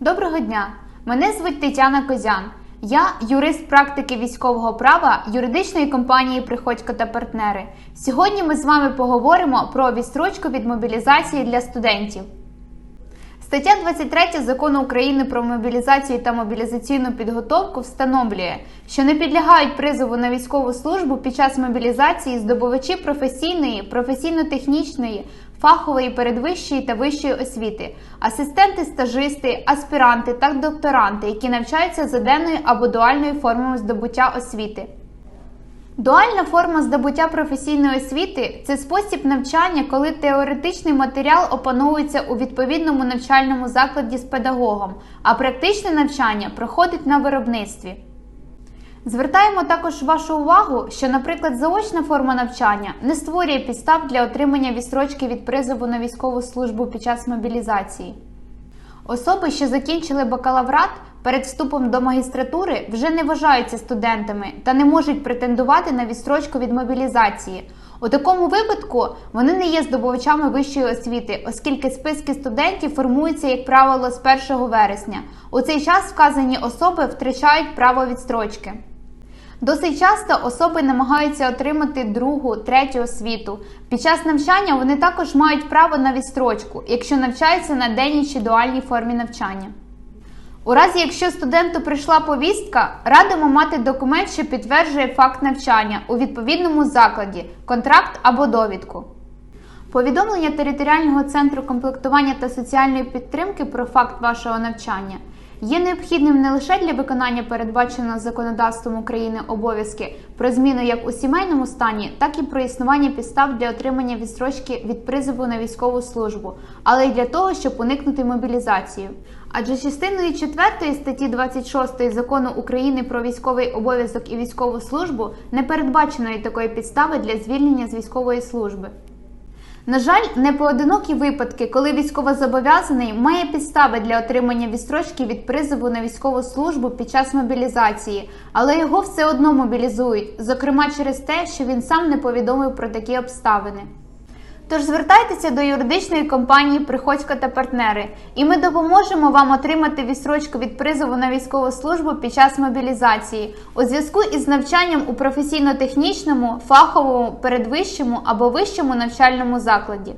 Доброго дня! Мене звуть Тетяна Козян. Я юрист практики військового права юридичної компанії Приходько та партнери. Сьогодні ми з вами поговоримо про відстрочку від мобілізації для студентів. Стаття 23 закону України про мобілізацію та мобілізаційну підготовку встановлює, що не підлягають призову на військову службу під час мобілізації здобувачі професійної, професійно-технічної, фахової передвищої та вищої освіти, асистенти, стажисти, аспіранти та докторанти, які навчаються за денною або дуальною формою здобуття освіти. Дуальна форма здобуття професійної освіти це спосіб навчання, коли теоретичний матеріал опановується у відповідному навчальному закладі з педагогом, а практичне навчання проходить на виробництві. Звертаємо також вашу увагу, що, наприклад, заочна форма навчання не створює підстав для отримання відстрочки від призову на військову службу під час мобілізації. Особи, що закінчили бакалаврат перед вступом до магістратури, вже не вважаються студентами та не можуть претендувати на відстрочку від мобілізації. У такому випадку вони не є здобувачами вищої освіти, оскільки списки студентів формуються, як правило, з 1 вересня. У цей час вказані особи втрачають право відстрочки. Досить часто особи намагаються отримати другу, третю освіту. Під час навчання вони також мають право на відстрочку, якщо навчаються на денній чи дуальній формі навчання. У разі, якщо студенту прийшла повістка, радимо мати документ, що підтверджує факт навчання у відповідному закладі, контракт або довідку. Повідомлення територіального центру комплектування та соціальної підтримки про факт вашого навчання є необхідним не лише для виконання передбаченого законодавством України обов'язки про зміну як у сімейному стані, так і про існування підстав для отримання відстрочки від призову на військову службу, але й для того, щоб уникнути мобілізацію. Адже частиною 4 статті 26 закону України про військовий обов'язок і військову службу не передбаченої такої підстави для звільнення з військової служби. На жаль, не поодинокі випадки, коли військовозобов'язаний має підстави для отримання відстрочки від призову на військову службу під час мобілізації, але його все одно мобілізують, зокрема через те, що він сам не повідомив про такі обставини. Тож звертайтеся до юридичної компанії Приходько та партнери, і ми допоможемо вам отримати відстрочку від призову на військову службу під час мобілізації у зв'язку із навчанням у професійно-технічному, фаховому, передвищому або вищому навчальному закладі.